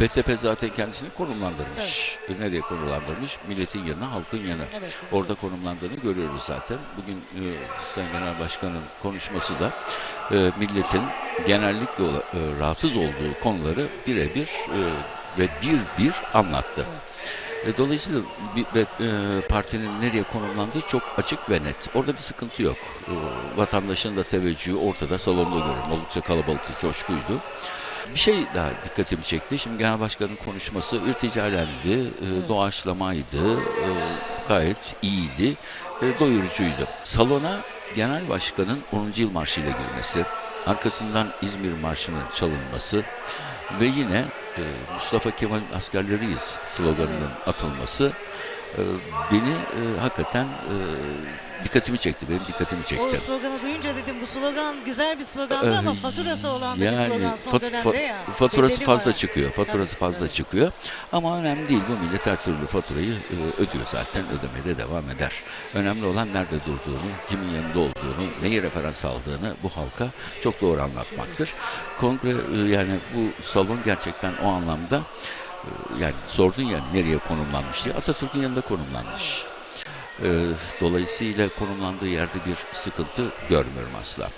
BTP zaten kendisini konumlandırmış. Nereye konumlandırmış? Milletin yanına, halkın yanına. Evet. Orada konumlandığını görüyoruz zaten. Bugün e, Sayın Genel Başkan'ın konuşması da e, milletin genellikle e, rahatsız olduğu konuları birebir e, ve bir bir anlattı. E, dolayısıyla bir, e, partinin nereye konumlandığı çok açık ve net. Orada bir sıkıntı yok. E, vatandaşın da teveccühü ortada salonda görüyorum. Oldukça kalabalıktı, coşkuydu. Bir şey daha dikkatimi çekti. Şimdi Genel Başkan'ın konuşması irticalendi, e, doğaçlamaydı, e, gayet iyiydi, e, doyurucuydu. Salona Genel Başkan'ın 10. yıl marşıyla girmesi, arkasından İzmir Marşı'nın çalınması ve yine e, Mustafa Kemal askerleriyiz sloganının atılması e, beni e, hakikaten e, dikkatimi çekti, benim dikkatimi O çekti. sloganı duyunca dedim bu slogan güzel bir slogandı ama Ee, faturası olan da bir yani slogan son fat- dönemde fa- ya. Faturası fazla var. çıkıyor. Faturası Tabii, fazla evet. çıkıyor. Ama önemli değil. Bu millet her türlü faturayı e, ödüyor zaten. Ödemeye de devam eder. Önemli olan nerede durduğunu, kimin yanında olduğunu, neyi referans aldığını bu halka çok doğru anlatmaktır. Kongre e, yani bu salon gerçekten o anlamda yani sordun ya nereye konumlanmış diye Atatürk'ün yanında konumlanmış. E, Dolayısıyla konumlandığı yerde bir sıkıntı görmüyorum asla.